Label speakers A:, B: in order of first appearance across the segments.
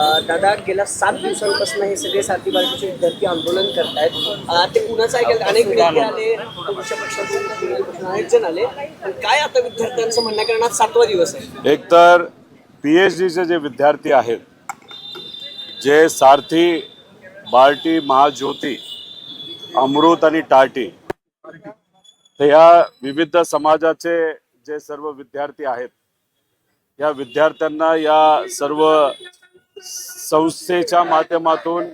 A: दादा गेल्या सात दिवसांपासून हे सगळे साथी बाळगीचे विद्यार्थी आंदोलन करतायत. ते कुणाचं ऐकेल अनेक नेते आले पक्ष पक्षातून अनेक जण आले. पण काय आता विद्यार्थ्यांचं म्हणणं? कारण आज सातवा दिवस आहे.
B: एकतर पी एच डीचे जे विद्यार्थी आहेत जे सारथी बार्टी महाज्योती अमृत आणि टाटी तर ह्या विविध समाजाचे जे सर्व विद्यार्थी आहेत या विद्यार्थ्यांना या सर्व संस्थेच्या माध्यमातून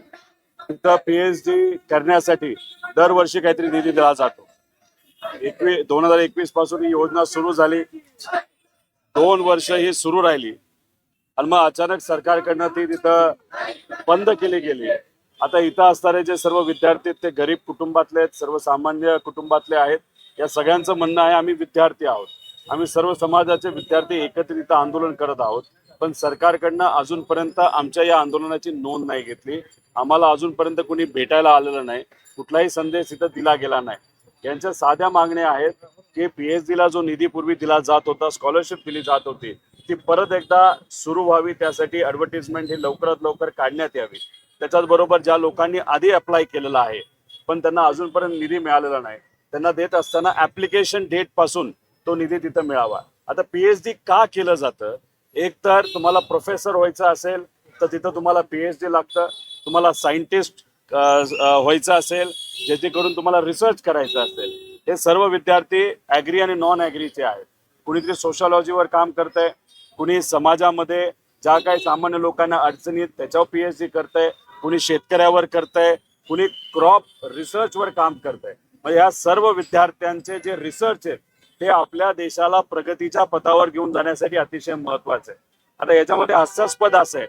B: इथं पी एच डी करण्यासाठी दरवर्षी काहीतरी निधी दिला जातो. एकवी दोन हजार एकवीसपासून ही योजना सुरू झाली. दोन वर्ष ही सुरू राहिली. आणि मग अचानक सरकारकडनं ती तिथं बंद केली गेली. आता इथं असणारे जे सर्व विद्यार्थी आहेत ते गरीब कुटुंबातले आहेत सर्वसामान्य कुटुंबातले आहेत या सगळ्यांचं म्हणणं आहे आम्ही विद्यार्थी आहोत. आम्ही सर्व समाजाचे विद्यार्थी एकत्रित आंदोलन करत आहोत. पण सरकारकडनं अजूनपर्यंत आमच्या या आंदोलनाची नोंद नाही घेतली. आम्हाला अजूनपर्यंत कुणी भेटायला आलेलं नाही. कुठलाही संदेश इथं दिला गेला नाही. यांच्या साध्या मागण्या आहेत की पीएचडी ला जो निधी पूर्वी दिला जात होता स्कॉलरशिप दिली जात होती ती परत एकदा सुरू व्हावी त्यासाठी ॲडव्हर्टिजमेंट ही लवकरात लवकर काढण्यात यावी. त्याच्याच बरोबर ज्या लोकांनी आधी अप्लाय केलेला आहे पण त्यांना अजूनपर्यंत निधी मिळालेला नाही. त्यांना देत असताना ऍप्लिकेशन डेटपासून तो निधी तिथं मिळावा. आता पीएचडी का केलं जातं? एक तर तुम्हाला प्रोफेसर व्हायचं असेल तर तिथं तुम्हाला पीएचडी लागतं. तुम्हाला सायंटिस्ट व्हायचं असेल जेणेकरून तुम्हाला रिसर्च करायचं असेल. हे सर्व विद्यार्थी ॲग्री आणि नॉन ॲग्रीचे आहेत. कुणीतरी सोशॉलॉजीवर काम करतंय कुणी समाजामध्ये ज्या काही सामान्य लोकांना अडचणीत त्याच्यावर पी एच डी करतंय कुणी शेतकऱ्यावर करतंय कुणी क्रॉप रिसर्चवर काम करतंय. म्हणजे या सर्व विद्यार्थ्यांचे जे रिसर्च आहेत हे आपल्या देशाला प्रगतीच्या पथावर घेऊन जाण्यासाठी अतिशय महत्वाचं आहे. आता याच्यामध्ये हास्यास्पद असं आहे.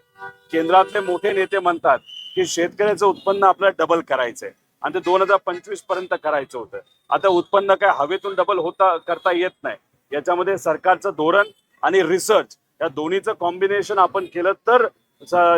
B: केंद्रातले मोठे नेते म्हणतात की शेतकऱ्याचं उत्पन्न आपल्याला डबल करायचंय. आणि ते दोन हजार पंचवीसपर्यंत करायचं होतं. आता उत्पन्न काय हवेतून डबल होता करता येत नाही. याच्यामध्ये सरकारचं धोरण आणि रिसर्च या दोन्हीचं कॉम्बिनेशन आपण केलं तर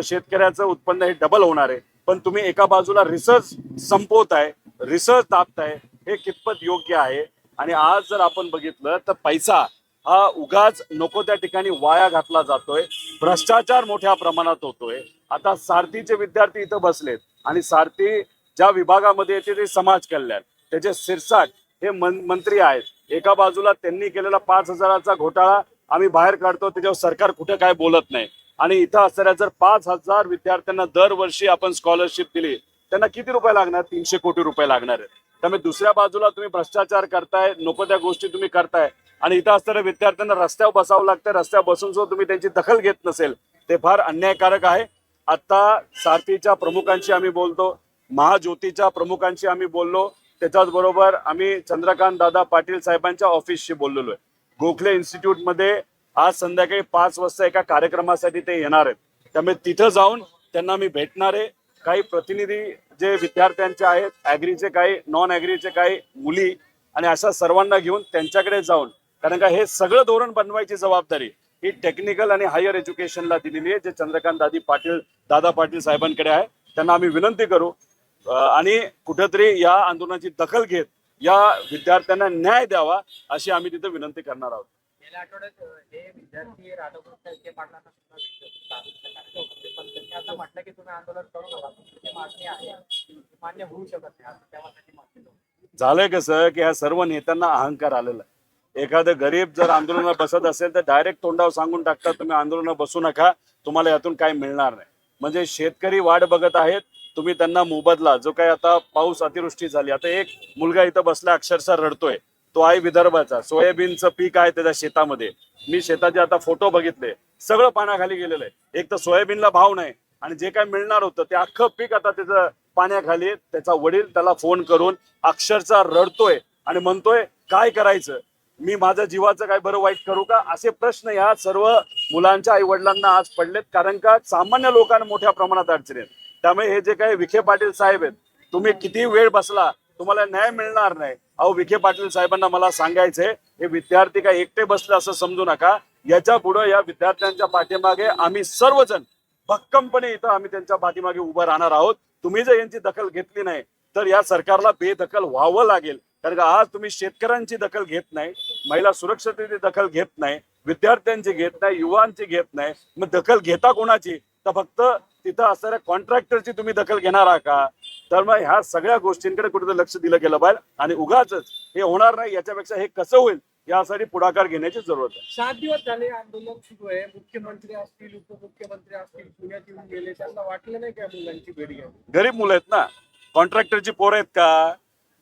B: शेतकऱ्याचं उत्पन्न हे डबल होणार आहे. पण तुम्ही एका बाजूला रिसर्च संपवताय रिसर्च तापताय हे कितपत योग्य आहे? आणि आज जर आपण बघितलं तर पैसा हा उगाच नको त्या ठिकाणी वाया घातला जातोय. भ्रष्टाचार मोठ्या प्रमाणात होतोय. आता सारथीचे विद्यार्थी इथं बसलेत आणि सारथी ज्या विभागामध्ये येते ते समाज कल्याण. त्याचे सिरसाट हे मंत्री आहेत. एका बाजूला त्यांनी केलेला पाच हजाराचा घोटाळा आम्ही बाहेर काढतो त्याच्यावर सरकार कुठे काय बोलत नाही. आणि इथं असणाऱ्या जर पाच हजार विद्यार्थ्यांना दरवर्षी आपण स्कॉलरशिप दिली त्यांना किती रुपये लागणार? तीनशे कोटी रुपये लागणार आहेत. त्यामुळे दुसऱ्या बाजूला तुम्ही भ्रष्टाचार करताय नको त्या गोष्टी तुम्ही करताय. आणि इथं असणाऱ्या विद्यार्थ्यांना रस्त्यावर बसावं लागतं रस्त्यावर बसून सुद्धा तुम्ही त्यांची दखल घेत नसेल. ते फार अन्यायकारक आहे. आता सारथीच्या प्रमुखांशी आम्ही बोलतो महाज्योतीच्या प्रमुखांशी आम्ही बोललो त्याच्याच बरोबर आम्ही चंद्रकांत दादा पाटील साहेबांच्या ऑफिसशी बोललेलो आहे. गोखले इन्स्टिट्यूटमध्ये आज संध्याकाळी पाच वाजता एका कार्यक्रमासाठी ते येणार आहेत. त्यामुळे तिथं जाऊन त्यांना मी भेटणार आहे. काही प्रतिनिधी जे विद्यार्थ्यांचे आहेत ॲग्रीचे काही नॉन ॲग्रीचे काही मुली आणि अशा सर्वांना घेऊन त्यांच्याकडे जाऊन कारण का हे सगळं धोरण बनवायची जबाबदारी ही टेक्निकल आणि हायर एज्युकेशनला दिलेली आहे जे चंद्रकांत दादी पाटील दादा पाटील साहेबांकडे आहे. त्यांना आम्ही विनंती करू आणि कुठेतरी या आंदोलनाची दखल घेत या विद्यार्थ्यांना न्याय द्यावा अशी आम्ही तिथे विनंती करणार आहोत.
C: गेल्या आठवड्यात हे विद्यार्थी राधाकृष्ण विखे पाटलांना सुद्धा पण त्यांनी आता म्हटलं की तुम्ही आंदोलन करू नका. तुमची मागणी आहे. मान्य होऊ शकत नाही. असं तेव्हा त्यांनी म्हटलेलं
B: झालंय कसं की ह्या सर्व नेत्यांना अहंकार आलेला आहे. एखादं गरीब जर आंदोलनात बसत असेल तर डायरेक्ट तोंडावर सांगून टाकतात तुम्ही आंदोलनात बसू नका. तुम्हाला यातून काय मिळणार नाही. म्हणजे शेतकरी वाट बघत आहेत. तुम्ही त्यांना मोबदला जो काही आता पाऊस अतिवृष्टी झाली. आता एक मुलगा इथं बसला अक्षरशः रडतोय. तो आहे विदर्भाचा. सोयाबीनचं पीक आहे त्याच्या शेतामध्ये. मी शेताचे आता फोटो बघितले. सगळं पाण्याखाली गेलेलं आहे. एक तर सोयाबीनला भाव नाही. आणि जे काय मिळणार होतं ते अख्खं पीक आता त्याचं पाण्याखाली त्याचा वडील त्याला फोन करून अक्षरशः रडतोय आणि म्हणतोय काय करायचं? मी माझ्या जीवाचं काय बरं वाईट करू का? असे प्रश्न या सर्व मुलांच्या आई वडिलांना आज पडलेत. कारण का? सामान्य लोकांना मोठ्या प्रमाणात अडचणी आहेत. त्यामुळे हे जे काही विखे पाटील साहेब आहेत तुम्ही किती वेळ बसला तुम्हाला न्याय मिळणार नाही. अहो विखे पाटील साहेबांना मला सांगायचंय हे विद्यार्थी काय एकटे बसले असं समजू नका. याच्यापुढे या विद्यार्थ्यांच्या पाठीमागे आम्ही सर्वजण भक्कमपणे इथं आम्ही त्यांच्या पाठीमागे उभं राहणार आहोत. तुम्ही जर यांची दखल घेतली नाही तर या सरकारला बेदखल व्हावं लागेल. कारण का आज तुम्ही शेतकऱ्यांची दखल घेत नाही महिला सुरक्षतेची दखल घेत नाही विद्यार्थ्यांची घेत नाही युवांची घेत नाही. मग दखल घेता कोणाची? तर फक्त तिथं असणाऱ्या कॉन्ट्रॅक्टरची तुम्ही दखल घेणार आहात का? तर मग ह्या सगळ्या गोष्टींकडे कुठेतरी लक्ष दिलं गेलं पाहिजे. आणि उगाच हे होणार नाही याच्यापेक्षा हे कसं होईल यासाठी पुढाकार घेण्याची जरूरत आहे.
C: सात दिवस झाले आंदोलन सुरू आहे. मुख्यमंत्री असतील उपमुख्यमंत्री असतील पुण्यात येऊन गेले त्यांना वाटलं नाही का मुलांची भेट घ्यावी?
B: गरीब मुलं आहेत ना? कॉन्ट्रॅक्टरची पोरं आहेत का?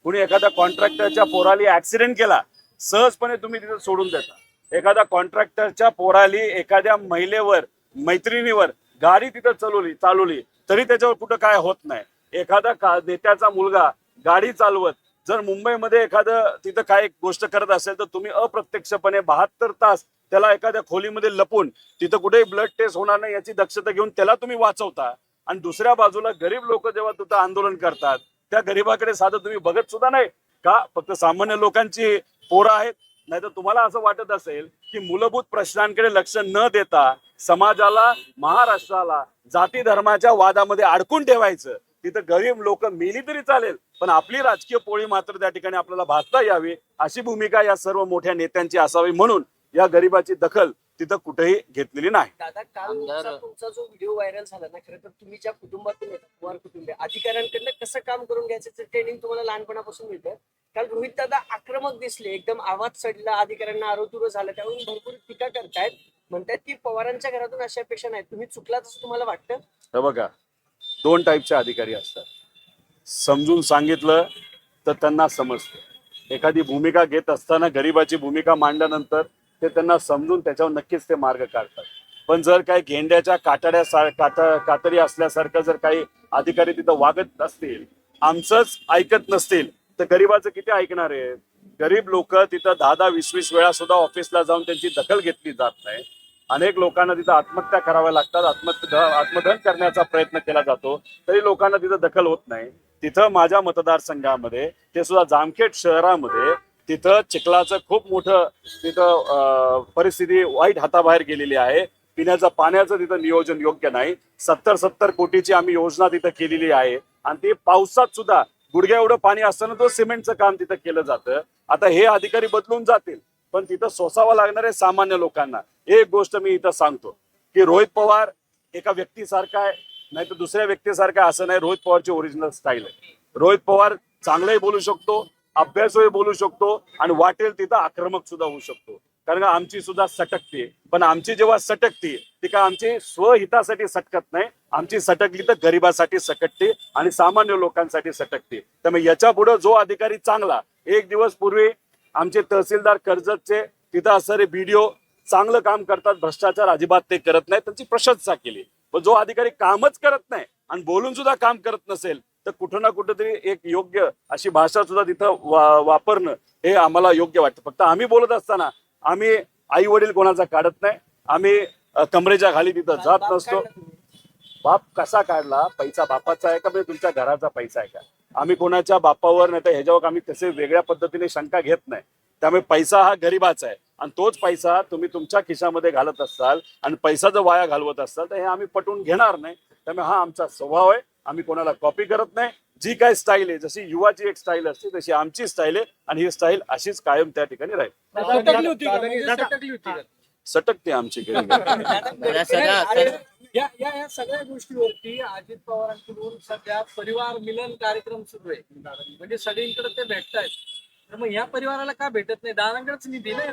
B: कुणी एखाद्या कॉन्ट्रॅक्टरच्या पोराली ऍक्सिडेंट केला सहजपणे तुम्ही तिथे सोडून देता. एखाद्या कॉन्ट्रॅक्टरच्या पोराली एखाद्या महिलेवर मैत्रिणीवर गाडी तिथं चालवली चालवली तरी त्याच्यावर कुठं काय होत नाही. एखादा का नेत्याचा मुलगा गाडी चालवत जर मुंबईमध्ये एखादं तिथं काय गोष्ट करत असेल तर तुम्ही अप्रत्यक्षपणे बहात्तर तास त्याला एखाद्या खोलीमध्ये लपून तिथं कुठेही ब्लड टेस्ट होणार नाही याची दक्षता घेऊन त्याला तुम्ही वाचवता. आणि दुसऱ्या बाजूला गरीब लोक जेव्हा तिथं आंदोलन करतात त्या गरीबाकडे साधं तुम्ही बघत सुद्धा नाही. का? फक्त सामान्य लोकांची पोरं आहेत. नाही तर तुम्हाला असं वाटत असेल की मूलभूत प्रश्नांकडे लक्ष न देता समाजाला महाराष्ट्राला जाती धर्माच्या वादामध्ये अडकून ठेवायचं. तिथं गरीब लोक मेली तरी चालेल पण आपली राजकीय पोळी मात्र त्या ठिकाणी आपल्याला भासता यावी अशी भूमिका या सर्व मोठ्या नेत्यांची असावी म्हणून या गरिबाची दखल तिथं कुठेही घेतलेली नाही.
A: दादा काल तुमचा तुमचा जो व्हिडिओ व्हायरल झाला ना खरं तर तुम्ही ज्या कुटुंबातून येतात पवार कुटुंबीय अधिकाऱ्यांकडनं कसं काम करून घ्यायचं ट्रेनिंग तुम्हाला लहानपणापासून मिळतं काल रोहित दादा आक्रमक दिसले एकदम आवाज चढला अधिकाऱ्यांना आरोतुरो झालं त्यावरून भरपूर टीका करतायत. म्हणतात की पवारांच्या घरातून अशा अपेक्षा नाहीत. तुम्ही चुकलात असं तुम्हाला वाटतं?
B: हे बघा दोन टाईपचे अधिकारी असतात. समजून सांगितलं तर त्यांना समजतं. एखादी भूमिका घेत असताना गरिबाची भूमिका मांडल्यानंतर ते त्यांना समजून त्याच्यावर नक्कीच ते मार्ग काढतात. पण जर काही गेंड्याच्या काटाड्या सा- असल्यासारखं जर काही अधिकारी तिथं वागत असतील आमचंच ऐकत नसतील तर गरिबाचं किती ऐकणार आहे? गरीब लोक तिथं दहा दहा वीस वीस वेळा सुद्धा ऑफिसला जाऊन त्यांची दखल घेतली जात नाही. अनेक लोकांना तिथं आत्महत्या कराव्या लागतात. आत्महत्या आत्मदहन करण्याचा प्रयत्न केला जातो. तरी लोकांना तिथं दखल होत नाही. तिथं माझ्या मतदारसंघामध्ये ते सुद्धा जामखेड शहरामध्ये तिथं चिखलाचं खूप मोठं तिथं परिस्थिती वाईट हाताबाहेर गेलेली आहे. पिण्याचं पाण्याचं तिथं नियोजन योग्य नाही. सत्तर सत्तर कोटीची आम्ही योजना तिथं केलेली आहे. आणि ती पावसात सुद्धा गुडघ्या एवढं पाणी असताना तो सिमेंटचं काम तिथं केलं जातं. आता हे अधिकारी बदलून जातील. पण तिथं सोसावं लागणार आहे सामान्य लोकांना एक गोष्ट मी इथं सांगतो की रोहित पवार एका व्यक्तीसारखा आहे नाही तर दुसऱ्या व्यक्तीसारखा असं नाही रोहित पवारची ओरिजिनल स्टाईल आहे. रोहित पवार चांगलंही बोलू शकतो अभ्यासही बोलू शकतो आणि वाटेल तिथं आक्रमक सुद्धा होऊ शकतो. कारण आमची सुद्धा सटकते पण आमची जेव्हा सटकते ती काय आमची स्वहितासाठी सटकत नाही आमची सटकली तर गरिबासाठी सटकते आणि सामान्य लोकांसाठी सटकते. त्यामुळे याच्यापुढे जो अधिकारी चांगला एक दिवस पूर्वी आमचे तहसीलदार कर्जतचे तिथं असणारे बीडीओ चांगलं काम करतात भ्रष्टाचार अजिबात ते करत नाही त्यांची प्रशंसा केली. पण जो अधिकारी कामच करत नाही आणि बोलून सुद्धा काम करत नसेल तर कुठं ना कुठंतरी एक योग्य अशी भाषा सुद्धा तिथं वा, वापरणं हे आम्हाला योग्य वाटतं. फक्त आम्ही बोलत असताना आम्ही आई वडील कोणाचा काढत नाही आम्ही कमरेच्या खाली तिथं जात नसतो. बाप कसा काढला? पैसा बापाचा आहे का? म्हणजे तुमच्या घराचा पैसा आहे का? आम्ही कोणाच्या बापावर नाही तर ह्याच्यावर आम्ही तसे वेगळ्या पद्धतीने शंका घेत नाही. त्यामुळे पैसा हा गरीबाचा आहे. आणि तोच पैसा तुम्ही तुमच्या खिशामध्ये घालत असाल आणि पैसा जर वाया घालवत असाल तर हे आम्ही पटवून घेणार नाही. त्यामुळे हा आमचा स्वभाव आहे. आम्ही कोणाला कॉपी करत नाही. जी काय स्टाईल आहे जशी युवाची एक स्टाईल असते तशी आमची स्टाईल आहे आणि ही स्टाईल अशीच कायम त्या ठिकाणी राहील.
C: सटकली होती का? म्हणजे सटकली होती का?
B: सटकते आमची
C: या या या सगळ्या गोष्टीवरती अजित पवारांकडून सध्या परिवार मिलन कार्यक्रम सुरू आहे. म्हणजे सगळीकडे ते भेटतायत. तर मग या परिवाराला का भेटत नाही? दादांकडेच निधी नाही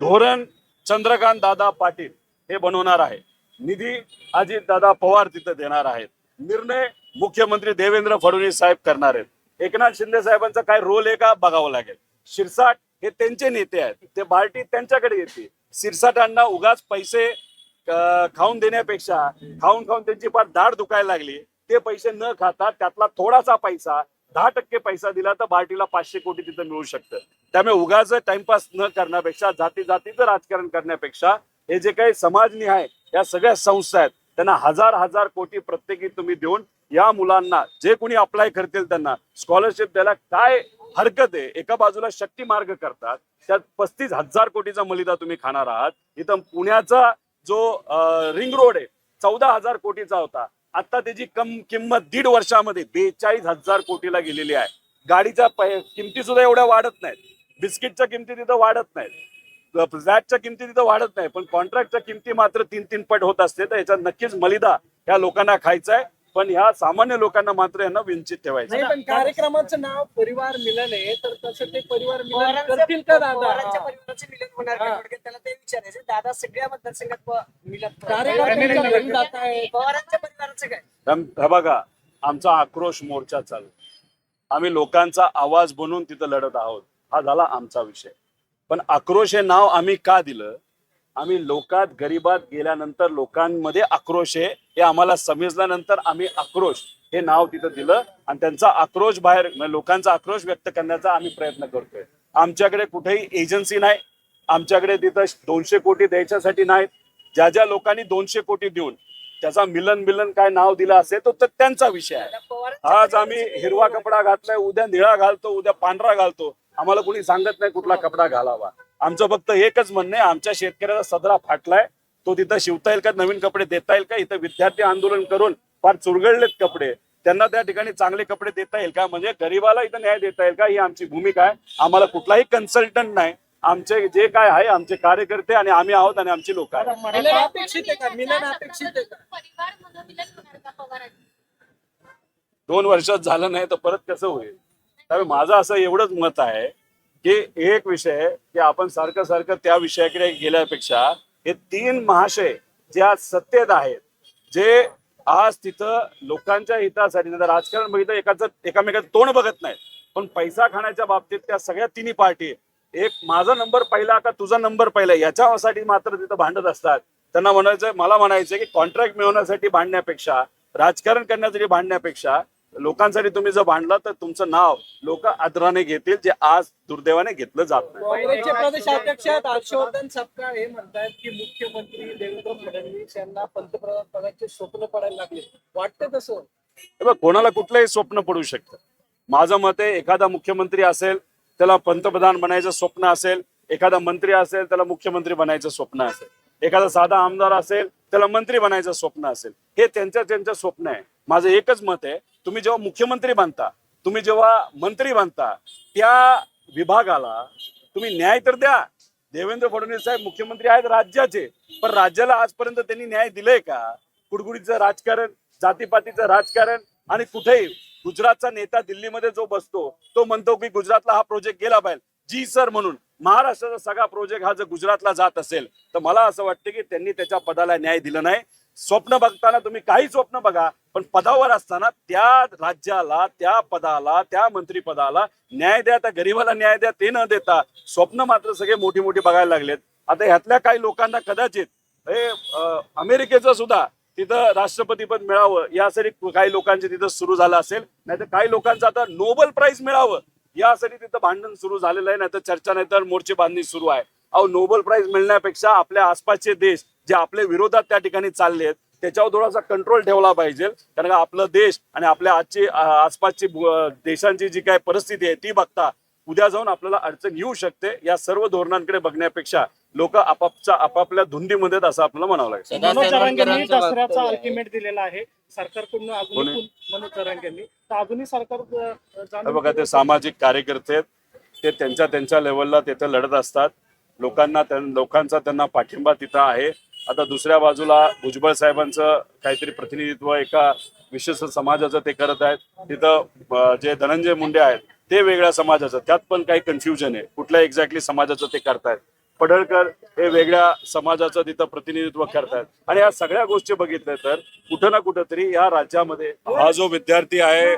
B: धोरण चंद्रकांत दादा पाटील हे बनवणार आहे. निधी अजित दादा पवार तिथं देणार आहेत. निर्णय मुख्यमंत्री देवेंद्र फडणवीस साहेब करणार आहेत. एकनाथ शिंदे साहेबांचा काय रोल आहे का बघावं लागेल. शिरसाट हे त्यांचे नेते आहेत. ते पार्टी त्यांच्याकडे येते शिरसाटांना उगाच पैसे खाऊन देण्यापेक्षा खाऊन खाऊन त्यांची फार दाढ दुखायला लागली. ते पैसे न खाता त्यातला थोडासा पैसा दहा टक्के पैसा दिला तर पार्टीला पाचशे कोटी तिथं मिळू शकतं. त्यामुळे उगाच टाइमपास न करण्यापेक्षा जाती जातीचं राजकारण करण्यापेक्षा हे जे काही समाजनिहाय या सगळ्या संस्था आहेत त्यांना हजार हजार कोटी प्रत्येकी तुम्ही देऊन या मुलांना जे कोणी अप्लाय करतील त्यांना स्कॉलरशिप द्यायला काय हरकत आहे? एका बाजूला शक्ती मार्ग करतात त्यात पस्तीस हजार कोटीचा मलिदा तुम्ही खाणार आहात. इथं पुण्याचा जो रिंग रोड आहे चौदा हजार कोटीचा होता. आता त्याची कम किंमत दीड वर्षामध्ये बेचाळीस हजार कोटीला गेलेली आहे. गाडीच्या किमती सुद्धा एवढ्या वाढत नाहीत. बिस्किटच्या किमती तिथं वाढत नाहीत. फ्लॅटच्या किमती तिथं वाढत नाही. पण कॉन्ट्रॅक्टच्या किमती मात्र तीन तीन पट होत असते. तर याच्यात नक्कीच मलिदा या लोकांना खायचा आहे पण ह्या सामान्य लोकांना मात्र यांना वंचित ठेवायचं.
D: नाही पण कार्यक्रमाचं नाव परिवार मिलन आहे तर तसं ते परिवार मिलन करतील का दादा?
A: पवारांच्या. परिवाराचं मिलन होणार का?
D: हा.
A: थोडक्यात त्याला ते विचारायचं. दादा सगळ्या मतदारसंघात प- मिलन
D: कार्यकर्त्यांच्या घरी जात आहे.
A: पवारांच्या परिवाराचं काय?
B: हे बघा आमचा आक्रोश मोर्चा चालू. आम्ही लोकांचा आवाज बनून तिथं लढत आहोत. हा झाला आमचा विषय. पण आक्रोश हे नाव आम्ही का दिलं? आम्ही लोकात गरिबात गेल्यानंतर लोकांमध्ये आक्रोश आहे. हे आम्हाला समजल्यानंतर आम्ही आक्रोश हे नाव तिथं दिलं आणि त्यांचा आक्रोश बाहेर म्हणजे लोकांचा आक्रोश व्यक्त करण्याचा आम्ही प्रयत्न करतोय. आमच्याकडे कुठेही एजन्सी नाही. आमच्याकडे तिथं दोनशे कोटी द्यायच्यासाठी नाहीत. ज्या ज्या लोकांनी दोनशे कोटी देऊन त्याचा मिलन मिलन काय नाव दिलं असेल तो तर त्यांचा विषय आहे. आज आम्ही हिरवा कपडा घातलाय उद्या निळा घालतो उद्या पांढरा घालतो. आम्हाला कोणी सांगत नाही कुठला कपडा घालावा. आमचं फक्त एकच म्हणणं आहे आमच्या शेतकऱ्याचा सदरा फाटलाय. तो तिथं शिवता येईल का नवीन कपडे देता येईल का इथं विद्यार्थी आंदोलन करून फार चुरगळलेत कपडे. त्यांना त्या ठिकाणी चांगले कपडे देता येईल का? म्हणजे गरीबाला इथं न्याय देता येईल का? ही आमची भूमिका आहे. आम्हाला कुठलाही कन्सल्टंट नाही. आमचे जे काय आहे आमचे कार्यकर्ते आणि आम्ही आहोत आणि आमची लोक दोन वर्षात झालं नाही तर परत कसं होईल? त्यामुळे माझं असं एवढंच मत आहे की एक विषय की आपण सारखं सारखं त्या विषयाकडे गेल्यापेक्षा हे तीन महाशय जे आज सत्तेत आहेत जे आज तिथं लोकांच्या हितासाठी राजकारण बघितलं एकाचं एकामेकाचं तोंड बघत नाहीत. पण पैसा खाण्याच्या बाबतीत त्या सगळ्या तिन्ही पार्टी एक माझा नंबर पहिला का तुझा नंबर पहिला याच्यासाठी मात्र तिथं भांडत असतात. त्यांना म्हणायचं मला म्हणायचं की कॉन्ट्रॅक्ट मिळवण्यासाठी भांडण्यापेक्षा राजकारण करण्यासाठी भांडण्यापेक्षा लोकांसाठी तुम्ही जर भांडला तर तुमचं नाव लोक आदराने घेतील जे आज दुर्दैवाने घेतलं जात नाही.
D: काँग्रेसचे प्रदेशाध्यक्ष हर्षवर्धन सपकाळ हे म्हणतात की मुख्यमंत्री देवेंद्र फडणवीस यांना पंतप्रधान पदाचे स्वप्न पडायला लागले. वाटतं तसं?
B: कोणाला कुठलंही स्वप्न पडू शकतं. माझं मत आहे एखादा मुख्यमंत्री असेल त्याला पंतप्रधान बनायचं स्वप्न असेल एखादा मंत्री असेल त्याला मुख्यमंत्री बनायचं स्वप्न असेल. एखादा साधा आमदार असेल त्याला मंत्री बनायचं स्वप्न असेल. हे त्यांच्या त्यांचं स्वप्न आहे. माझं एकच मत आहे तुम्ही जेव्हा मुख्यमंत्री बनता तुम्ही जेव्हा मंत्री बनता त्या विभागाला तुम्ही न्याय तर द्या. देवेंद्र फडणवीस साहेब मुख्यमंत्री आहेत राज्याचे पण राज्याला आजपर्यंत त्यांनी न्याय दिलाय का? कुडगुडीचं राजकारण जातीपातीचं राजकारण आणि कुठेही गुजरातचा नेता दिल्लीमध्ये जो बसतो तो म्हणतो की गुजरातला हा प्रोजेक्ट गेला पाहिजे. जी सर म्हणून महाराष्ट्राचा सगळा प्रोजेक्ट हा जर गुजरातला जात असेल तर मला असं वाटतं की त्यांनी त्याच्या पदाला न्याय दिला नाही. स्वप्न बघताना तुम्ही काही स्वप्न बघा पण पदावर असताना त्या राज्याला त्या पदाला त्या मंत्रीपदाला न्याय द्या त्या गरीबाला न्याय द्या ते न देता स्वप्न मात्र सगळे मोठी मोठी बघायला लागलेत. आता ह्यातल्या काही लोकांना कदाचित हे अमेरिकेचं सुद्धा तिथं राष्ट्रपती पद मिळावं यासाठी काही लोकांचे तिथं सुरू झालं असेल. नाहीतर काही लोकांचं आता नोबल प्राईज मिळावं यासाठी तिथं भांडण सुरू झालेलं आहे. नाहीतर चर्चा नाहीतर मोर्चे बांधणी सुरू आहे. अहो नोबल प्राइज मिळण्यापेक्षा आपल्या आसपासचे देश जे आपल्या विरोधात त्या ठिकाणी चालले आहेत त्याच्यावर थोडासा कंट्रोल ठेवला पाहिजे. कारण का आपलं देश आणि आपल्या आजची आसपासची देशांची जी काय परिस्थिती आहे ती बघता उद्या जाऊन आपल्याला अडचण येऊ शकते. या सर्व धोरणांकडे बघण्यापेक्षा लोक आपापच्या आपापल्या धुंदीमध्ये असं आपल्याला म्हणावं लागेल.
D: दसऱ्याचा. अल्टिमेट दिलेला आहे. सरकारकडून अजूनही सरकार
B: हे बघा ते सामाजिक कार्यकर्ते आहेत. ते त्यांच्या त्यांच्या लेवलला तिथे लढत असतात. लोकांना लोकांचा त्यांना पाठिंबा तिथं आहे. आता दुसऱ्या बाजूला भुजबळ साहेबांचं काहीतरी प्रतिनिधित्व एका विशेष समाजाचं ते करत आहेत. तिथं जे धनंजय मुंडे आहेत ते वेगळ्या समाजाचं त्यात पण काही कन्फ्युजन आहे. कुठल्या एक्झॅक्टली समाजाचं ते करतायत. पडळकर हे वेगळ्या समाजाचं तिथं प्रतिनिधित्व करतायत. आणि या सगळ्या गोष्टी बघितल्या तर कुठं ना कुठं तरी या राज्यामध्ये हा जो विद्यार्थी आहे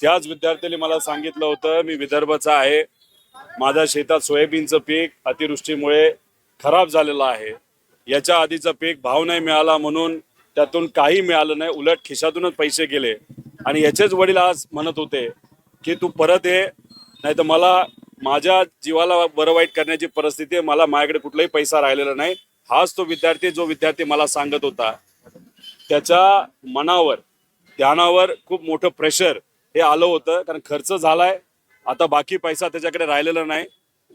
B: त्याच विद्यार्थ्यांनी मला सांगितलं होतं मी विदर्भाचा आहे. माझ्या शेतात सोयाबीनचं पीक अतिवृष्टीमुळे खराब झालेलं आहे. याच्या आधीचा पीक भाव नाही मिळाला म्हणून त्यातून काही मिळालं नाही. उलट खिशातूनच पैसे गेले. आणि याचेच वडील आज म्हणत होते की तू परत ये नाही तर मला माझ्या जीवाला बरं वाईट करण्याची परिस्थिती आहे. मला माझ्याकडे कुठलाही पैसा राहिलेला नाही. हाच तो विद्यार्थी जो विद्यार्थी मला सांगत होता. त्याच्या मनावर ध्यानावर खूप मोठं प्रेशर हे आलं होतं. कारण खर्च झालाय. आता बाकी पैसा त्याच्याकडे राहिलेला नाही.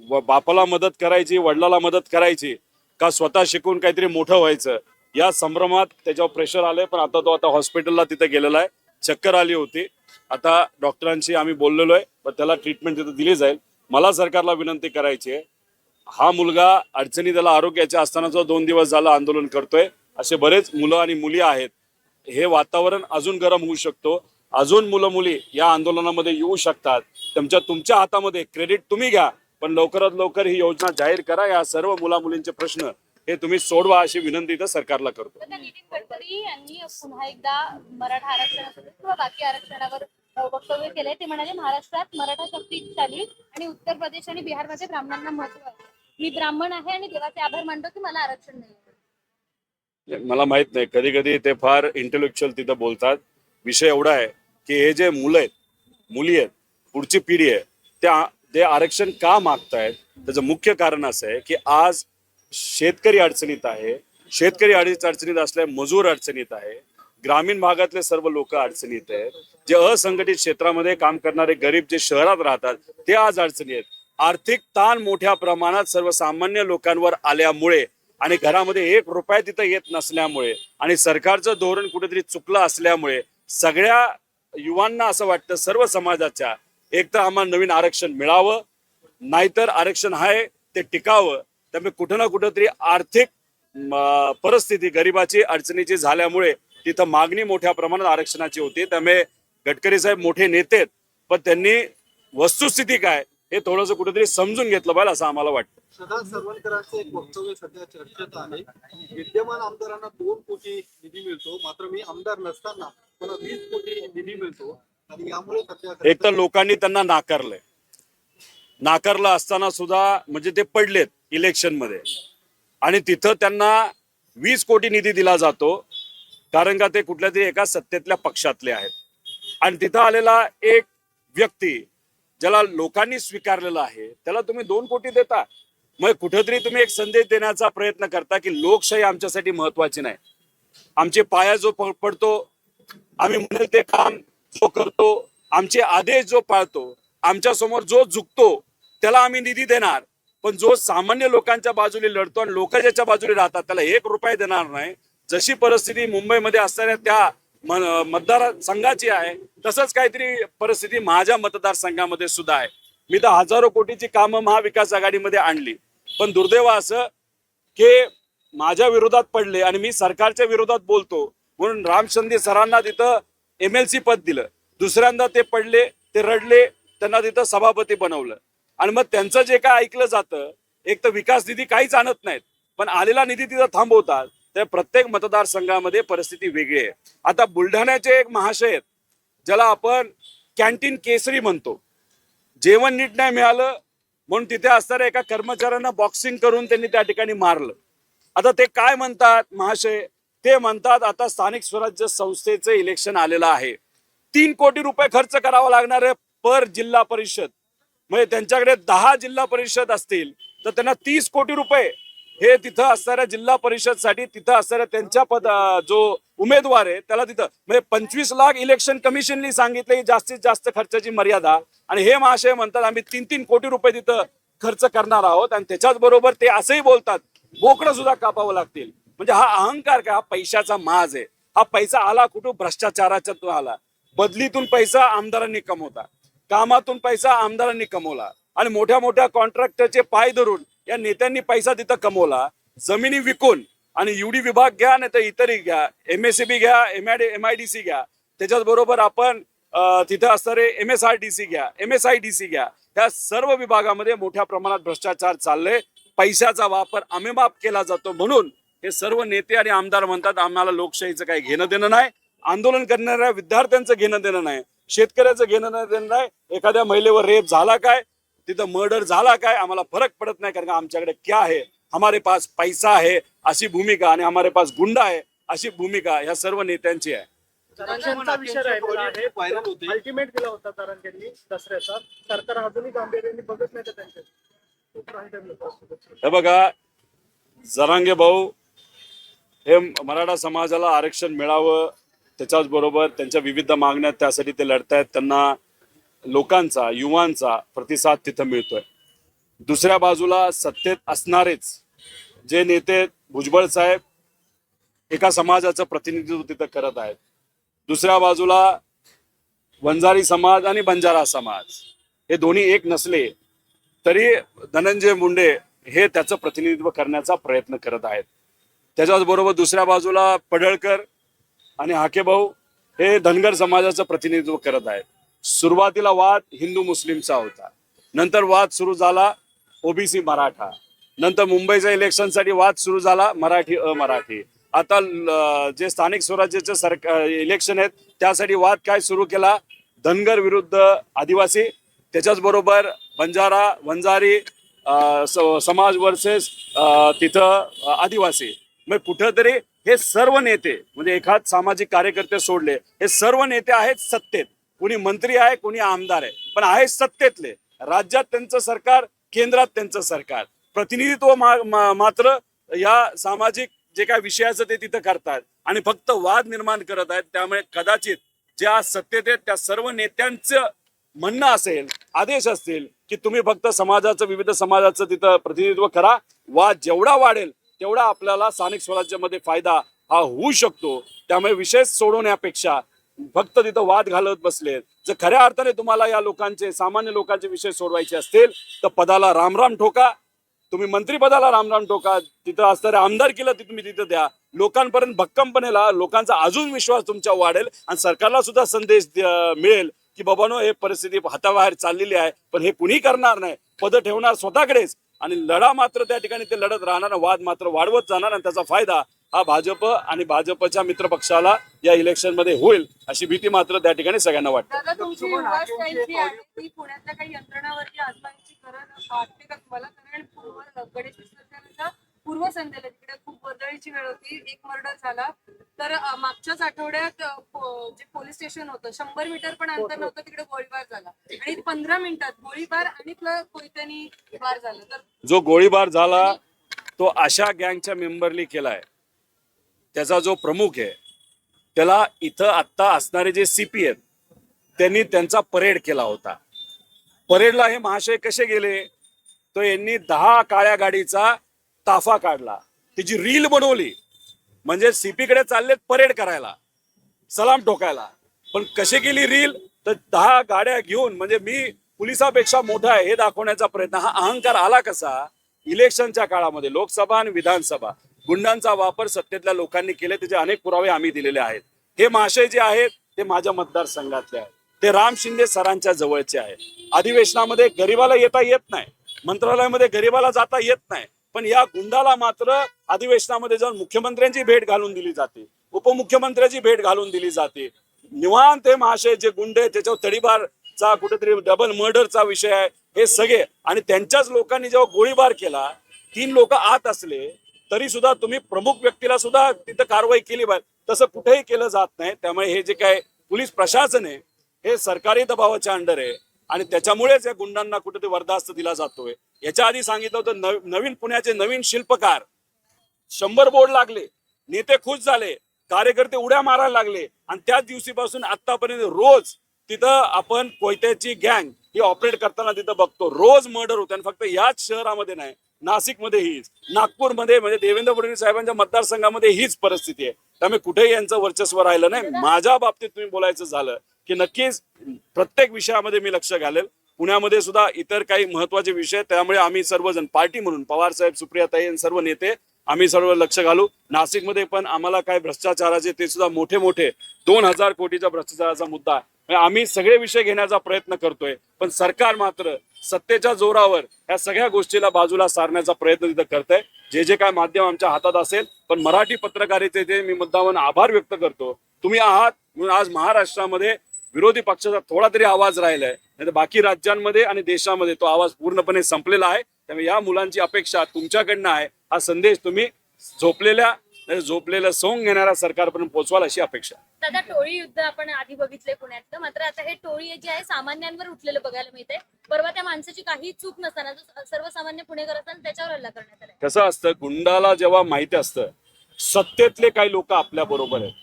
B: व बापाला मदत करायची वडिलाला मदत करायची. का स्वतः शिकून काहीतरी मोठं व्हायचं? या संभ्रमात त्याच्यावर प्रेशर आलंय पण आता तो आता हॉस्पिटलला तिथे गेलेला आहे. चक्कर आली होती. आता डॉक्टरांशी आम्ही बोललेलो आहे पण त्याला ट्रीटमेंट तिथे दिली जाईल. मला सरकारला विनंती करायची आहे. हा मुलगा अडचणी त्याला आरोग्याच्या असताना जो दोन दिवस झाला आंदोलन करतोय. असे बरेच मुलं आणि मुली आहेत. हे वातावरण अजून गरम होऊ शकतो. अजून मुलं मुली या आंदोलनामध्ये येऊ शकतात. त्यांच्या तुमच्या हातामध्ये क्रेडिट तुम्ही घ्या. पण लवकरात लवकर ही योजना जाहीर करा. या सर्व मुला मुलींचे प्रश्न हे तुम्ही सोडवा अशी विनंती तर सरकारला करतो.
E: नितीन गडकरी यांनी पुन्हा एकदा मराठा आरक्षणासोबत किंवा बाकी आरक्षणावर वक्तव्य केलंय. ते म्हणाले महाराष्ट्रात मराठा शक्तिशाली आणि उत्तर प्रदेश आणि बिहारमध्ये ब्राह्मणांना महत्त्व आहे. मी ब्राह्मण आहे आणि देवाचे आभार मानतो की मला आरक्षण नाही
B: मला माहीत नाही. कधी कधी ते फार इंटेलेक्च्युअल तिथं बोलतात. विषय एवढा आहे की हे जे मुलं आहेत मुली आहेत पुढची पिढी आहे त्या ते आरक्षण का मागतायत? त्याचं मुख्य कारण असं आहे की आज शेतकरी अडचणीत आहे. शेतकरी अडीच अडचणीत असल्या मजूर अडचणीत आहे. ग्रामीण भागातले सर्व लोक अडचणीत आहेत. जे असंघटित क्षेत्रामध्ये काम करणारे गरीब जे शहरात राहतात ते आज अडचणी आहेत. आर्थिक ताण मोठ्या प्रमाणात सर्वसामान्य लोकांवर आल्यामुळे आणि घरामध्ये एक रुपया तिथं येत नसल्यामुळे आणि सरकारचं धोरण कुठेतरी चुकलं असल्यामुळे सगळ्या युवांना असं वाटतं सर्व समाजाच्या एक तर आम्हाला नवीन आरक्षण मिळावं नाहीतर आरक्षण आहे ते टिकावं. त्यामुळे कुठं ना कुठंतरी आर्थिक परिस्थिती गरिबाची अडचणीची झाल्यामुळे तिथं मागणी मोठ्या प्रमाणात आरक्षणाची होती. त्यामुळे गडकरी साहेब मोठे नेते पण त्यांनी वस्तुस्थिती काय हे थोडस कुठेतरी समजून घेतलं पाहिजे असं आम्हाला वाटतं.
F: सदा सरवणकरांचं एक वक्तव्य सध्या चर्चेत आहे. विद्यमान आमदारांना दोन कोटी निधी मिळतो मात्र मी आमदार नसताना मला वीस कोटी निधी मिळतो.
B: एक तर लोकांनी त्यांना नाकारलंय. नाकारलं असताना सुद्धा म्हणजे ते पडलेत इलेक्शनमध्ये आणि तिथं त्यांना वीस कोटी निधी दिला जातो कारण का ते कुठल्या तरी एका सत्तेतल्या पक्षातले आहेत. आणि तिथं आलेला एक व्यक्ती ज्याला लोकांनी स्वीकारलेला आहे त्याला तुम्ही दोन कोटी देता. मग कुठेतरी तुम्ही एक संदेश देण्याचा प्रयत्न करता की लोकशाही आमच्यासाठी महत्वाची नाही. आमचे पाया जो पडतो आम्ही म्हणेल ते काम जो करतो आमचे आदेश जो पाळतो आमच्यासमोर जो झुकतो त्याला आम्ही निधी देणार. पण जो सामान्य लोकांच्या बाजूने लढतो आणि लोक ज्याच्या बाजूने राहतात त्याला एक रुपये देणार नाही. जशी परिस्थिती मुंबईमध्ये असणाऱ्या त्या मतदारसंघाची आहे तसंच काहीतरी परिस्थिती माझ्या मतदारसंघामध्ये सुद्धा आहे. मी तर हजारो कोटीची कामं महाविकास आघाडीमध्ये आणली. पण दुर्दैव असं की माझ्या विरोधात पडले आणि मी सरकारच्या विरोधात बोलतो. म्हणून राम सरांना तिथं एम एल सी पद दिलं. दुसऱ्यांदा ते पडले ते रडले त्यांना तिथं सभापती बनवलं. आणि मग त्यांचं जे काय ऐकलं जातं एक तर विकास निधी काहीच आणत नाहीत पण आलेला निधी तिथं थांबवतात त्या प्रत्येक मतदारसंघामध्ये परिस्थिती वेगळी आहे. आता बुलढाण्याचे एक महाशय आहेत ज्याला आपण कॅन्टीन केसरी म्हणतो. जेवण नीट नाही मिळालं म्हणून तिथे असणाऱ्या एका कर्मचाऱ्यांना बॉक्सिंग करून त्यांनी त्या ठिकाणी मारलं. आता ते काय म्हणतात महाशय? ते म्हणतात आता स्थानिक स्वराज्य संस्थेचं इलेक्शन आलेलं आहे. तीन कोटी रुपये खर्च करावा लागणार आहे पर जिल्हा परिषद. म्हणजे त्यांच्याकडे दहा जिल्हा परिषद असतील तर त्यांना तीस कोटी रुपये हे तिथं असणाऱ्या जिल्हा परिषदसाठी तिथं असणाऱ्या त्यांच्या पद जो उमेदवार आहे त्याला तिथं म्हणजे पंचवीस लाख इलेक्शन कमिशननी सांगितले जास्तीत जास्त खर्चाची मर्यादा. आणि हे महाशय म्हणतात आम्ही तीन तीन कोटी रुपये तिथं खर्च करणार आहोत आणि त्याच्याच बरोबर ते असंही बोलतात बोकडं सुद्धा कापावं लागतील. म्हणजे हा अहंकार काय? हा पैशाचा माज आहे. हा पैसा आला कुठं भ्रष्टाचाराच्यातून आला. बदलीतून पैसा आमदारांनी कमवता. कामातून पैसा आमदारांनी कमवला. आणि मोठ्या मोठ्या कॉन्ट्रॅक्टरचे पाय धरून या नेत्यांनी पैसा तिथं कमवला. जमिनी विकून आणि युडी विभाग घ्या नाही तर इतरही घ्या. एम एस सी बी घ्या M I M I D C घ्या. त्याच्याच बरोबर आपण अं, तिथं असणारे M S R D C घ्या M S I D C घ्या. ह्या सर्व विभागामध्ये मोठ्या प्रमाणात भ्रष्टाचार चालले पैशाचा वापर अमेमाप केला जातो म्हणून हे सर्व नेते आणि आमदार म्हणतात आम्हाला लोकशाहीचं काही घेणं देणं नाही. आंदोलन करणाऱ्या विद्यार्थ्यांचं घेणं देणं नाही. शेतकऱ्याचं घेणं देणं नाही. एखाद्या महिलेवर रेप झाला काय? तिथं मर्डर झाला काय? आम्हाला फरक पडत नाही कारण का आमच्याकडे क्या आहे? हमारे पास पैसा आहे अशी भूमिका आणि हमारे पास गुंडा आहे अशी भूमिका ह्या सर्व नेत्यांची आहे.
D: अल्टिमेट दिला होता. दसऱ्याचा. सरकार अजूनही गांभीर्याने बघत नाही.
B: हे बघा जरांगे भाऊ हे मराठा समाजाला आरक्षण मिळावं त्याच्याच बरोबर त्यांच्या विविध मागण्या त्यासाठी ते लढतायत. त्यांना लोकांचा युवांचा प्रतिसाद तिथं मिळतोय. दुसऱ्या बाजूला सत्तेत असणारेच जे नेते भुजबळ साहेब एका समाजाचं प्रतिनिधित्व तिथं करत आहेत. दुसऱ्या बाजूला वंजारी समाज आणि बंजारा समाज हे दोन्ही एक नसले तरी धनंजय मुंडे हे त्याचं प्रतिनिधित्व करण्याचा प्रयत्न करत आहेत. त्याच्याचबरोबर दुसऱ्या बाजूला पडळकर आणि हाकेभाऊ हे धनगर समाजाचं प्रतिनिधित्व करत आहेत. सुरुवातीला वाद हिंदू मुस्लिमचा होता. नंतर वाद सुरू झाला ओबीसी मराठा. नंतर मुंबईच्या इलेक्शनसाठी वाद सुरू झाला मराठी अमराठी. आता जे स्थानिक स्वराज्याचं सरकार इलेक्शन आहेत त्यासाठी वाद काय सुरू केला? धनगर विरुद्ध आदिवासी त्याच्याच बरोबर बंजारा वंजारी स- समाज वर्सेस तिथं आदिवासी. मग कुठंतरी हे सर्व नेते म्हणजे एखाद सामाजिक कार्यकर्ते सोडले हे सर्व नेते आहेत सत्तेत. कुणी मंत्री आहे कुणी आमदार आहे पण आहे सत्तेतले. राज्यात त्यांचं सरकार केंद्रात त्यांचं सरकार. प्रतिनिधित्व मा, मा, मात्र या सामाजिक जे काय विषयाचं ते तिथं करतात आणि फक्त वाद निर्माण करत आहेत. त्यामुळे कदाचित ज्या सत्तेत आहेत त्या सर्व नेत्यांचं म्हणणं असेल आदेश असतील की तुम्ही फक्त समाजाचं विविध समाजाचं तिथं प्रतिनिधित्व करा. वाद जेवढा वाढेल तेवढा आपल्याला स्थानिक स्वराज्यामध्ये फायदा हा होऊ शकतो. त्यामुळे विषय सोडवण्यापेक्षा फक्त तिथं वाद घालत बसलेत जर खऱ्या अर्थाने तुम्हाला या लोकांचे सामान्य लोकांचे विषय सोडवायचे असतील तर पदाला रामराम ठोका. तुम्ही मंत्रीपदाला रामराम ठोका. तिथं असणाऱ्या आमदार केलं तुम्ही तिथं द्या. लोकांपर्यंत भक्कमपणे ला लोकांचा अजून विश्वास तुमच्या वाढेल आणि सरकारला सुद्धा संदेश मिळेल की बाबानो हे परिस्थिती हाताबाहेर चाललेली आहे पण हे कुणी करणार नाही? पद ठेवणार स्वतःकडेच. आणि लढा मात्र त्या ठिकाणी ते लढत राहणार वाद मात्र वाढवत जाणार आणि त्याचा फायदा हा भाजप आणि भाजपच्या मित्रपक्षाला या इलेक्शनमध्ये होईल अशी भीती मात्र त्या ठिकाणी सगळ्यांना वाटते.
G: पूर्वसंध्येला तिकडे खूप वर्दळीची वेळ होती. एक मर्डर झाला. तर मागच्याच आठवड्यात जे पोलीस स्टेशन होतं शंभर मीटर पण अंतर नव्हतं तिकडे गोळीबार झाला. आणि पंधरा मिनिटात गोळीबार आणि कोयत्यानी वार झाला. तर
B: जो गोळीबार झाला तो अशा गँगच्या मेंबरनी केलाय. त्याचा जो प्रमुख आहे त्याला इथं आत्ता असणारे जे सीपी आहेत त्यांनी त्यांचा परेड केला होता. परेडला हे महाशय कसे गेले? तो यांनी दहा काळ्या गाडीचा ताफा काढला. त्याची रील बनवली. म्हणजे सीपी कडे चाललेत परेड करायला. सलाम ठोकायला. पण कशी केली रील? तर दहा गाड्या घेऊन म्हणजे मी पोलिसापेक्षा मोठा आहे हे दाखवण्याचा प्रयत्न. हा अहंकार आला कसा? इलेक्शनच्या काळामध्ये लोकसभा आणि विधानसभा. गुंडांचा वापर सत्तेतल्या लोकांनी केले त्याचे अनेक पुरावे आम्ही दिलेले आहेत. हे महाशय जे आहेत ते माझ्या मतदारसंघातले आहेत. ते राम शिंदे सरांच्या जवळचे आहेत. अधिवेशनामध्ये गरीबाला येता येत नाही. मंत्रालयामध्ये गरीबाला जाता येत नाही. पण या गुंडाला मात्र अधिवेशनामध्ये जाऊन मुख्यमंत्र्यांची भेट घालून दिली जाते. उपमुख्यमंत्र्याची भेट घालून दिली जाते. निवांत हे महाशय जे गुंड आहेत त्याच्यावर तडीबारचा कुठेतरी डबल मर्डरचा विषय आहे हे सगळे. आणि त्यांच्याच लोकांनी जेव्हा गोळीबार केला तीन लोक आत असले तरी सुद्धा तुम्ही प्रमुख व्यक्तीला सुद्धा तिथं कारवाई केली पाहिजे तसं कुठेही केलं जात नाही. त्यामुळे हे जे काय पोलीस प्रशासन आहे हे सरकारी दबावाच्या अंडर आहे. आणि त्याच्यामुळेच या गुंडांना कुठेतरी वरदास्त दिला जातोय. याच्या आधी सांगितलं होतं नव- नवीन पुण्याचे नवीन शिल्पकार. शंभर बोर्ड लागले नेते खुश झाले कार्यकर्ते उड्या मारायला लागले आणि त्याच दिवशीपासून आतापर्यंत रोज तिथं आपण कोयत्याची गँग ही ऑपरेट करताना तिथं बघतो. रोज मर्डर होते आणि फक्त याच शहरामध्ये नाही नाशिकमध्ये हीच नागपूरमध्ये म्हणजे देवेंद्र फडणवीस साहेबांच्या मतदारसंघामध्ये हीच परिस्थिती आहे. त्यामुळे कुठेही यांचं वर्चस्व राहिलं नाही. माझ्या बाबतीत तुम्ही बोलायचं झालं की नक्कीच प्रत्येक विषयामध्ये मी लक्ष घालेल. पुण्यामध्ये सुद्धा इतर काही महत्त्वाचे विषय त्यामुळे आम्ही सर्वजण पार्टी म्हणून पवार साहेब सुप्रियाताई आणि सर्व नेते आम्ही सर्व लक्ष घालू. नाशिकमध्ये पण आम्हाला काय भ्रष्टाचाराचे ते सुद्धा मोठे मोठे दोन हजार कोटीचा भ्रष्टाचाराचा मुद्दा आहे. म्हणजे आम्ही सगळे विषय घेण्याचा प्रयत्न करतोय पण सरकार मात्र सत्तेच्या जोरावर ह्या सगळ्या गोष्टीला बाजूला सारण्याचा प्रयत्न तिथं करतंय. जे जे काय माध्यम आमच्या हातात असेल पण मराठी पत्रकारितेचे मी मुद्दामून आभार व्यक्त करतो. तुम्ही आहात म्हणून आज महाराष्ट्रामध्ये विरोधी पक्षाचा थोडा तरी आवाज राहिलाय. नाही तर बाकी राज्यांमध्ये आणि देशामध्ये तो आवाज पूर्णपणे संपलेला आहे. त्यामुळे या मुलांची अपेक्षा तुमच्याकडनं आहे. हा संदेश तुम्ही झोपलेल्या झोपलेलं सोंग घेणाऱ्या सरकारपर्यंत पोहोचवाल अशी अपेक्षा
E: दादा टोळी युद्ध आपण आधी बघितले पुण्यातलं. मात्र आता हे टोळी जे आहे सामान्यांवर उठलेलं बघायला मिळतंय. परवा त्या माणसाची काही चूक नसताना जो सर्वसामान्य पुणेकर असताना त्याच्यावर हल्ला करण्यात आला
B: कसं असतं गुंडाला जेव्हा माहिती असतं सत्तेतले काही लोक आपल्या बरोबर आहेत.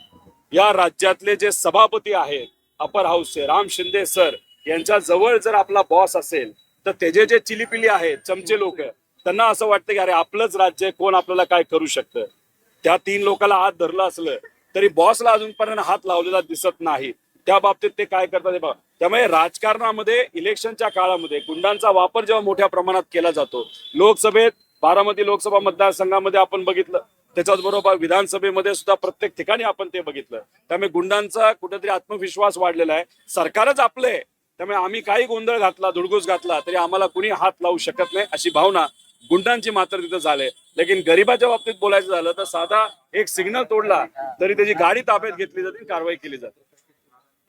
B: या राज्यातले जे सभापती आहेत अपर हाऊसचे राम शिंदे सर यांच्या जवळ जर आपला बॉस असेल तर त्याचे जे चिलीपिली आहेत चमचे लोक त्यांना असं वाटतं की अरे आपलंच राज्य कोण आपल्याला काय करू शकतं? त्या तीन लोकांना हात धरलं असलं तरी बॉसला अजूनपर्यंत हात लावलेला दिसत नाही. त्या बाबतीत ते काय करतात बघा. त्यामुळे राजकारणामध्ये इलेक्शनच्या काळामध्ये गुंडांचा वापर जेव्हा मोठ्या प्रमाणात केला जातो लोकसभेत बारामती लोकसभा मतदारसंघामध्ये आपण बघितलं त्याच्याच बरोबर विधानसभेमध्ये सुद्धा प्रत्येक ठिकाणी आपण ते बघितलं. त्यामुळे गुंडांचा कुठेतरी आत्मविश्वास वाढलेला आहे. सरकारच आपलं आहे. त्यामुळे आम्ही काही गोंधळ घातला धुडगूस घातला तरी आम्हाला कुणी हात लावू शकत नाही अशी भावना गुंडांची मात्र तिथं झाले. लेकिन गरीबाच्या बाबतीत बोलायचं झालं तर साधा एक सिग्नल तोडला तरी त्याची गाडी ताब्यात घेतली जाते कारवाई केली जाते.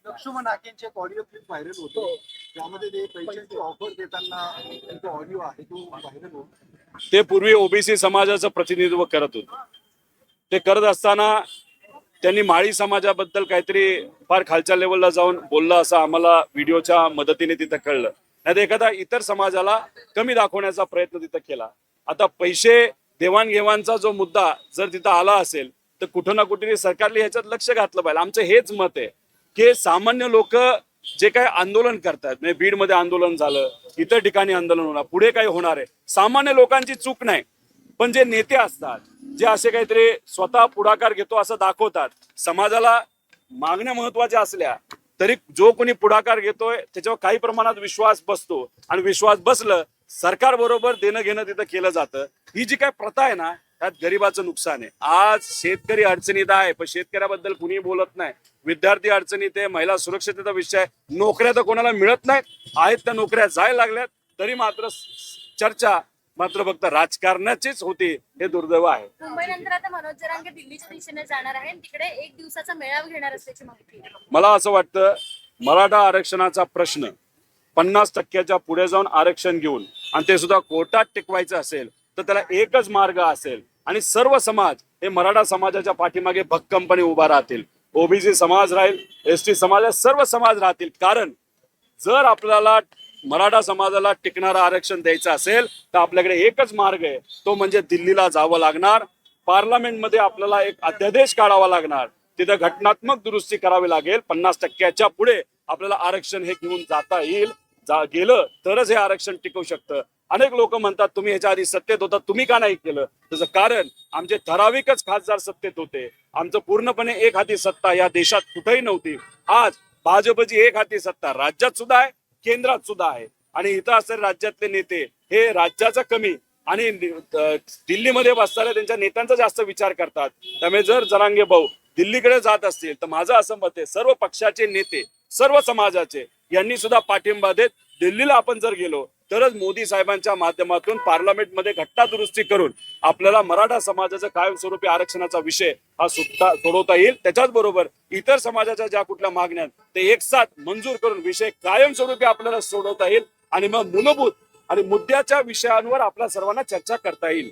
F: लक्ष्मण एक ऑडिओ क्लिप व्हायरल होतो. त्यामध्ये ते पैशांची ऑफर देताना जो ऑडिओ आहे तो व्हायरल होतो
B: ते पूर्वी ओबीसी समाजाचं प्रतिनिधित्व करत होते. ते करत असताना त्यांनी माळी समाजाबद्दल काहीतरी फार खालच्या लेवलला जाऊन बोललं असं आम्हाला व्हिडिओच्या मदतीने तिथं कळलं. नाही एखादा इतर समाजाला कमी दाखवण्याचा प्रयत्न तिथं केला. आता पैसे देवाणघेवाणचा जो मुद्दा जर तिथं आला असेल तर कुठं ना कुठे सरकारने ह्याच्यात लक्ष घातलं पाहिजे. आमचं हेच मत आहे की सामान्य लोक जे काही आंदोलन करतात म्हणजे बीडमध्ये आंदोलन झालं इतर ठिकाणी आंदोलन होणार पुढे काही होणार आहे. सामान्य लोकांची चूक नाही. पण जे नेते असतात जे असे काहीतरी स्वतः पुढाकार घेतो असं दाखवतात समाजाला मागण्या महत्त्वाच्या असल्या तरी जो कोणी पुढाकार घेतोय त्याच्यावर काही प्रमाणात विश्वास बसतो. आणि विश्वास बसलं सरकार बरोबर देणं घेणं तिथं केलं जातं. ही जी काय प्रथा आहे ना त्यात गरीबाचं नुकसान आहे. आज शेतकरी अडचणीत आहे पण शेतकऱ्याबद्दल कुणी बोलत नाही. विद्यार्थी अडचणीत आहे महिला सुरक्षतेचा विषय आहे. नोकऱ्या तर कोणाला मिळत नाहीत. आहेत त्या नोकऱ्या जायला लागल्यात. तरी मात्र चर्चा मात्र फक्त राजकारणाचीच होती हे दुर्दैव आहे.
E: मुंबईनंतर आता मनोज जरांगे दिल्लीच्या दिशेने जाणार आहे तिकडे एक दिवसाचा मेळावा घेणार असल्याची माहिती.
B: मला असं वाटतं मराठा आरक्षणाचा प्रश्न पन्नास टक्क्याच्या पुढे जाऊन आरक्षण घेऊन आणि ते सुद्धा कोर्टात टिकवायचं असेल तर त्याला एकच मार्ग असेल आणि सर्व समाज हे मराठा समाजाच्या पाठीमागे भक्कमपणे उभा राहतील. ओबीसी समाज राहील एस टी समाज सर्व समाज राहतील. कारण जर आपल्याला मराठा समाजाला टिकणारं आरक्षण द्यायचं असेल तर आपल्याकडे एकच मार्ग आहे. तो म्हणजे दिल्लीला जावं लागणार. पार्लमेंटमध्ये आपल्याला एक अध्यादेश काढावा लागणार. तिथं घटनात्मक दुरुस्ती करावी लागेल. पन्नास टक्क्याच्या पुढे आपल्याला आरक्षण हे घेऊन जाता येईल. जा गेलं तरच हे आरक्षण टिकू शकतं. अनेक लोक म्हणतात तुम्ही ह्याच्या आधी सत्तेत होता तुम्ही का नाही केलं? त्याचं कारण आमचे ठराविकच खासदार सत्तेत होते. आमचं पूर्णपणे एक हाती सत्ता या देशात कुठेही नव्हती. आज भाजपची एक हाती सत्ता राज्यात सुद्धा आहे. केंद्रात सुद्धा आहे. आणि इथं असणारे राज्यातले नेते हे राज्याचा कमी आणि दिल्लीमध्ये बसणाऱ्या त्यांच्या नेत्यांचा जास्त विचार करतात. त्यामुळे जर जरांगे भाऊ दिल्लीकडे जात असतील तर माझं असं मत आहे सर्व पक्षाचे नेते सर्व समाजाचे यांनी सुद्धा पाठिंबा देत दिल्लीला आपण जर गेलो तरच मोदी साहेबांच्या माध्यमातून पार्लमेंटमध्ये घटना दुरुस्ती करून आपल्याला मराठा समाजाचा कायमस्वरूपी आरक्षणाचा विषय हा सुटता सोडवता येईल. त्याच्याच बरोबर इतर समाजाच्या ज्या कुठल्या मागण्या ते एक साथ मंजूर करून विषय कायमस्वरूपी आपल्याला सोडवता येईल आणि मग मूलभूत आणि मुद्द्याच्या विषयांवर आपल्या सर्वांना चर्चा करता येईल.